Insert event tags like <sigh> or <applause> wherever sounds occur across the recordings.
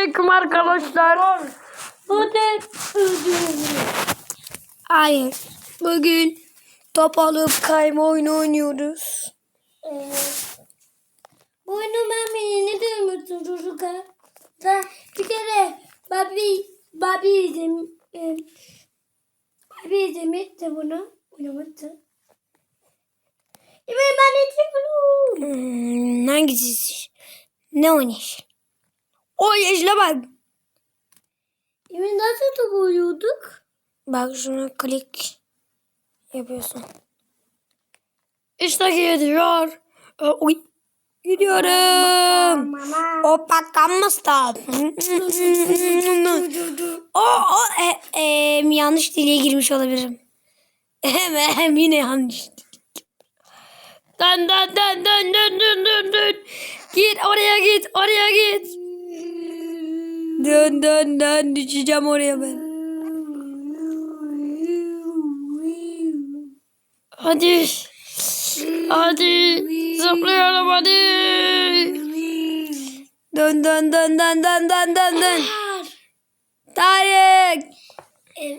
aleyküm arkadaşlar. Bu da öldürüyor. Hayır. Bugün top alıp kayma oyunu oynuyoruz. Evet. Bu oyunu ben yeni duymuştum çocuklar. Da bir kere Babi Babi izledim. E, Babi izlemişti bunu. Oynamıştı. Evet ben izliyorum. Hmm, hangisi? Ne oynuyor? O yeşile bak. Evet nasıl top oynuyorduk? Bak şuna klik yapıyorsun. İşte gidiyor. Ee, Oy. Gidiyorum. Mama. Hoppa kamasta. o o e, e, yanlış diliye girmiş olabilirim. Hem hem yine yanlış. Dön dön dön dön dön dön dön. Git oraya git oraya git. Dön dön dön düşeceğim oraya ben. Hadi. Hadi. Zıplıyorum hadi. Dön dön dön dön dön dön dön dön. Tarık.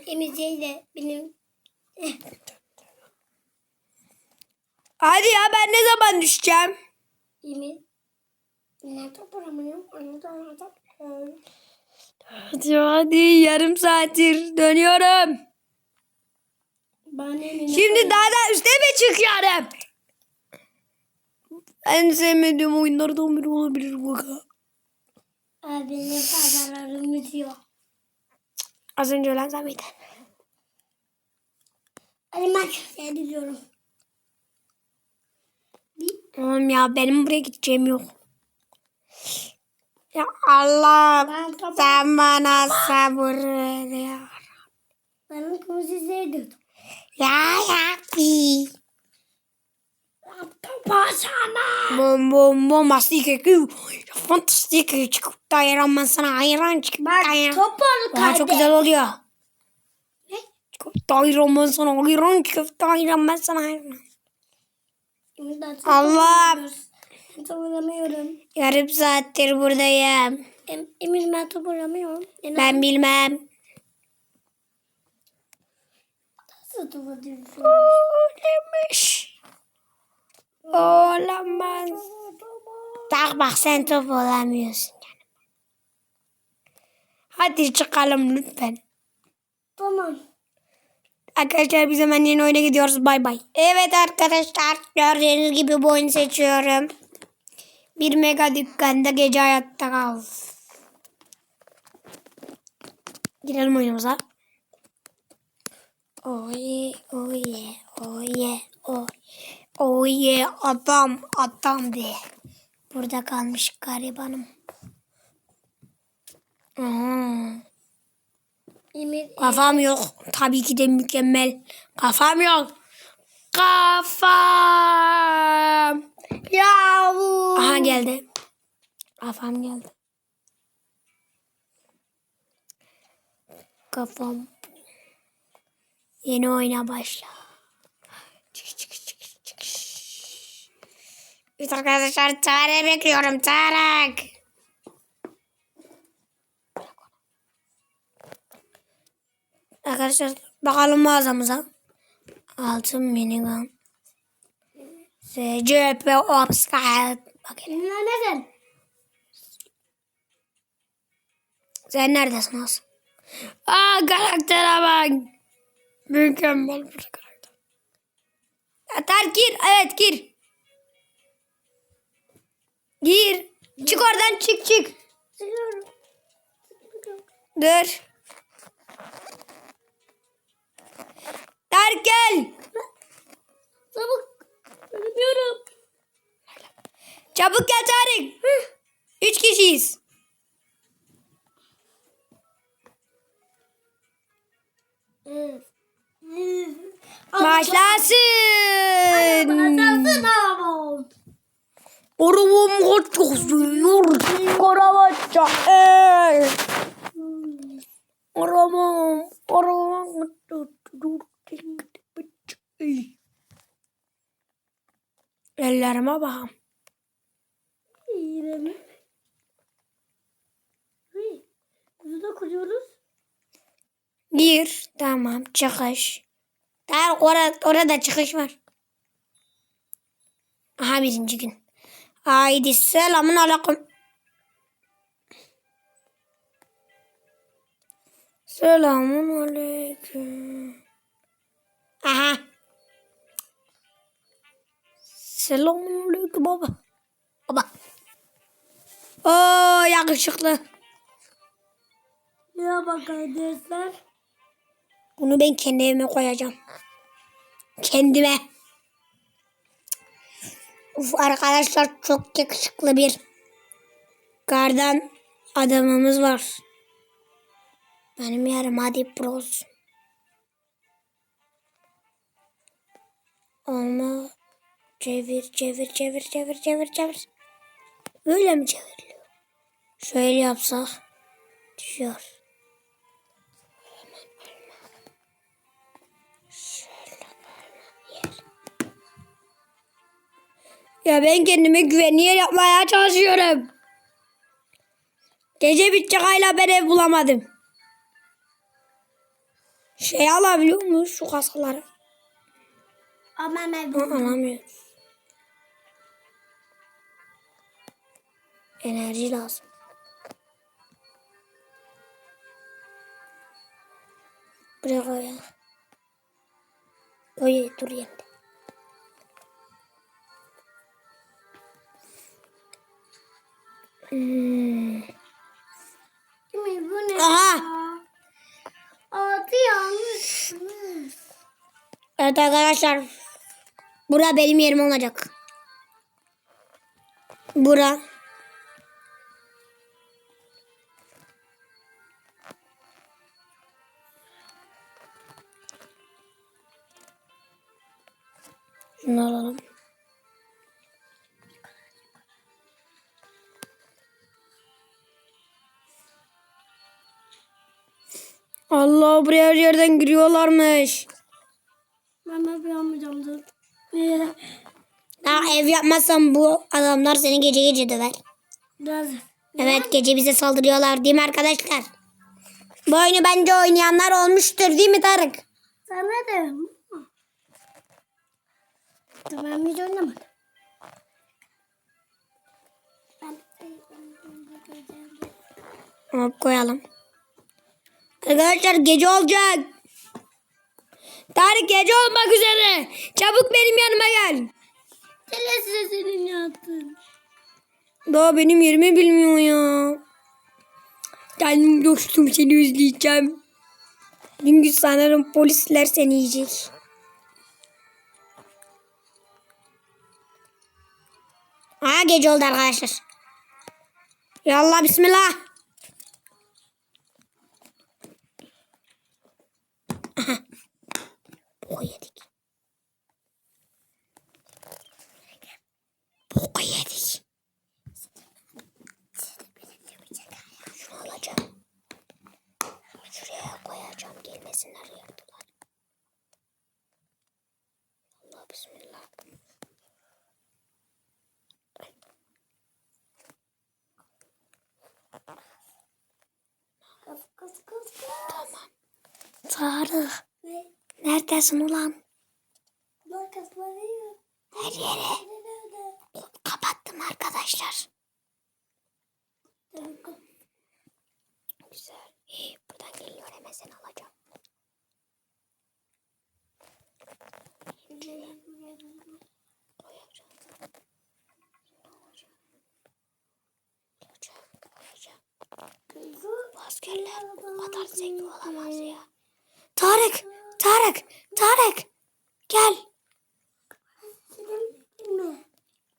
Emiceyle benim Hadi ya ben ne zaman düşeceğim? Emin. Ne top oynamıyorum? Onu da oynadım. Hadi hadi yarım saattir dönüyorum. Şimdi daha da üste mi çıkıyorum? En sevmediğim oyunlardan biri olabilir bu. Abi benim fazlalarımız yok. Az önce ölen sen miydin? Hadi ben şöyle diyorum. Oğlum ya benim buraya gideceğim yok. Ya Allah Ben topu sen bana sabır ver ya. benim kımızı sevdim. Ya Rabbi. Topu sana. Bom bom bom mastik ki. Fantastik çıkıp dayaran ben sana hayran çıkıp Bak dayaran. topu Aa, çok güzel oluyor. Çıkıp dayaran ben sana hayran çıkıp dayaran ben sana hayran. Allah. Ben top. Yarım saattir buradayım. Em, Emin ben top oynamıyorum. En Ben bilmem. Nasıl top oynuyorsun? Demiş. Olamaz. Bak bak sen top olamıyorsun. Hadi çıkalım lütfen. Tamam. Arkadaşlar biz hemen yeni oyuna gidiyoruz. Bay bay. Evet arkadaşlar gördüğünüz gibi bu oyunu seçiyorum. Bir mega dükkanda gece hayatta kal. Girelim oyunumuza. Oh yeah, oh, oh yeah, adam, adam be. Burada kalmış garibanım. Aha. Kafam yok. Tabii ki de mükemmel. Kafam yok. Kafam. Yahu. Aha geldi. Kafam geldi. Kafam. Yeni oyuna başla. Çık çık çık çık. Evet arkadaşlar Tarık'ı bekliyorum. Tarık. Arkadaşlar bakalım mağazamıza. Altın minigun. SCP Obscat. Bakın. Emin neden? Sen neredesin Hasan? Aa karaktere bak. Mükemmel bir karakter. Atar gir. Evet gir. Gir. Çık oradan çık çık. Siliyorum. Dur. Gel. Çabuk. Ölüyorum. Çabuk gel Tarık. Üç kişiyiz. Başlasın. Arabam. Karabaşça. Ey. Arabam. Arabam Ellerime bakam. İyiyim. Hey. kuruyoruz? Bir. Tamam. Çıkış. Daha orada, orada çıkış var. Aha birinci gün. Haydi selamun aleyküm. Selamun aleyküm. Aha. Selamun aleyküm baba. Baba. Oo yakışıklı. Ya bak arkadaşlar. Bunu ben kendi evime koyacağım. Kendime. Uf arkadaşlar çok yakışıklı bir kardan adamımız var. Benim yarım hadi bros. Ama çevir çevir çevir çevir çevir çevir. Böyle mi çevriliyor? Şöyle yapsak düşüyor. Ya ben kendime güvenli yer yapmaya çalışıyorum. Gece bitecek hala ben ev bulamadım. Şey alabiliyor muyuz şu kasaları? Ama ben Ha, alamıyoruz. Enerji lazım. Buraya koyalım. Koy dur yerinde. Hmm. Kimi bu ne? Aha! Altı yanlış. Evet arkadaşlar. Bura benim yerim olacak. Bura. Allah buraya her yerden giriyorlarmış. Ben ne yapacağım dur. <laughs> Daha ev yapmazsan bu adamlar seni gece gece döver. Biraz. Evet gece bize saldırıyorlar değil mi arkadaşlar? Bu oyunu bence oynayanlar olmuştur değil mi Tarık? De. Dur ben hiç oynamadım. Ben Hop koyalım. Arkadaşlar gece olacak. Tarık gece olmak üzere. Çabuk benim yanıma gel. Telesize senin yaptın. Daha benim yerimi bilmiyor ya. Geldim dostum seni özleyeceğim. Çünkü sanırım polisler seni yiyecek. Aa gece oldu arkadaşlar. Yallah bismillah. Kız kız kız kız. Tamam. Tarık. Ne? Neredesin ulan? Kızları Her yere kapattım arkadaşlar. Güzel. İyi. Buradan geliyor hemen seni alacağım. Koyacağım. Koyacağım. Koyacağım. Bu askerler bu kadar zeki olamaz ya. Tarık! Tarık! Tarık! Gel!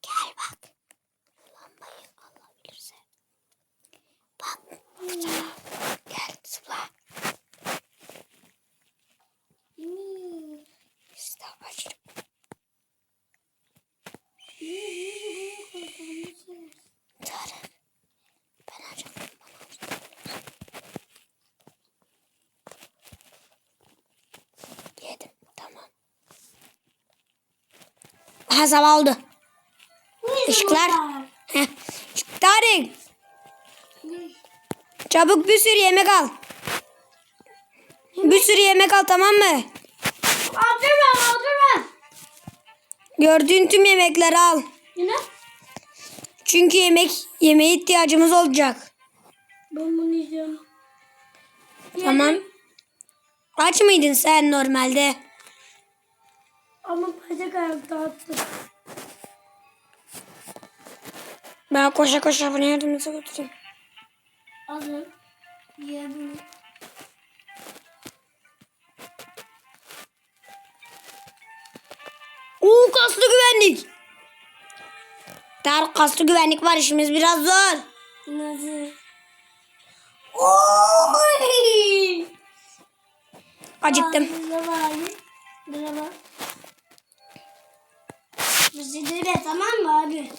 Gel bak. Lambayı alabilirse. Bak. Zıpla. Gel zıpla. İşte başım. Tarık. Ben acıktım. Bana acıktım. Yedim. Tamam. Aha sabah oldu. Işıklar. Tarık. Çabuk bir sürü yemek al. Bir sürü yemek al tamam mı? Oturma oturma. Gördüğün tüm yemekleri al. Yine? Çünkü yemek yemeğe ihtiyacımız olacak. Ben bunu yiyeceğim. Tamam. Aç mıydın sen normalde? Ama bacak ayakta attım. Ben koşa koşa bunu yardımınıza götüreyim. Alın. Yiyebilirim. Oo kaslı güvenlik. Dar kaslı güvenlik var işimiz biraz zor. Nasıl? Oy! Acıktım. Merhaba. Merhaba. Bizi de tamam mı abi?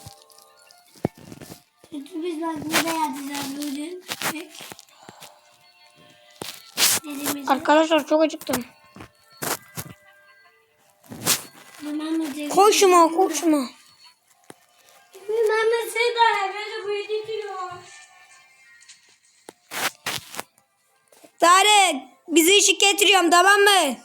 Çünkü biz bak burada yatacağız bugün. Arkadaşlar çok acıktım. Koşma koşma. Mehmet Seda beni büyütüyor. Tarık bizi ışık getiriyorum tamam mı?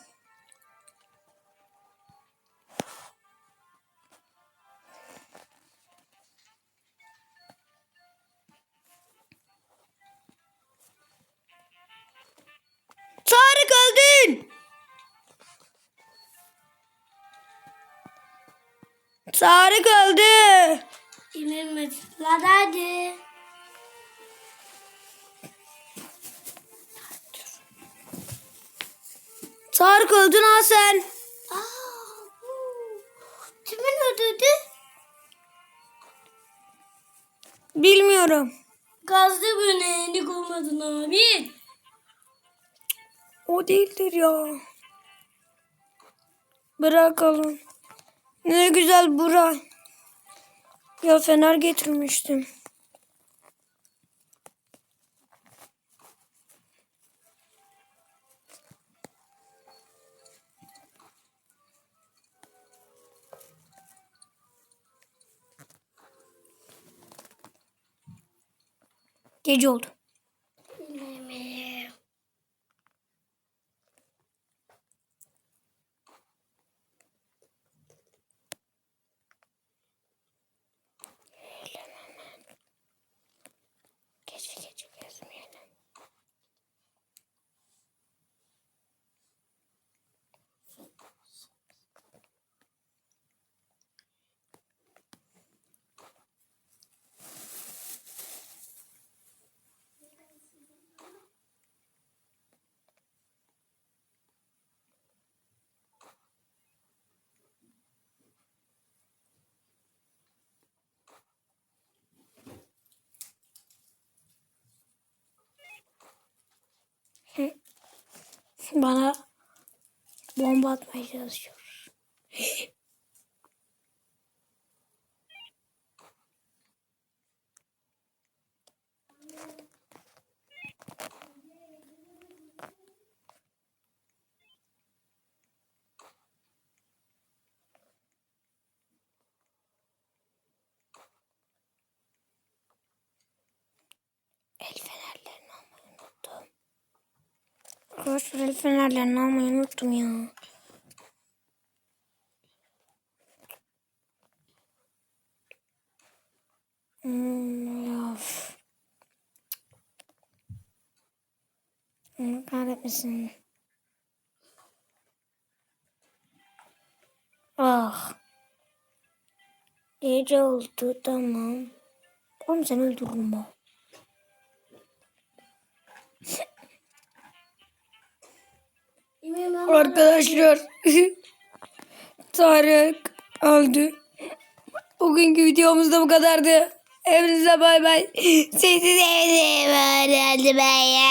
Tarık öldü. Mehmet Hadi hadi. Tarık öldün ha sen. Kimin ödedi? Bilmiyorum. Gazlı böyle enik olmadın abi. O değildir ya. Bırakalım. Ne güzel bura. Ya fener getirmiştim. Gece oldu. Gece gece gezmeyelim. Bana bomba atmaya çalışıyor. Arkadaşlar el fenerlerini almayı unuttum ya. Hmm, of. Allah kahretmesin. Ah. Gece oldu tamam. Oğlum sen öldürürüm bak. Arkadaşlar <laughs> Tarık öldü. Bugünkü videomuz da bu kadardı. Hepinize bay bay. <laughs> Sevdim. Öldü ben ya.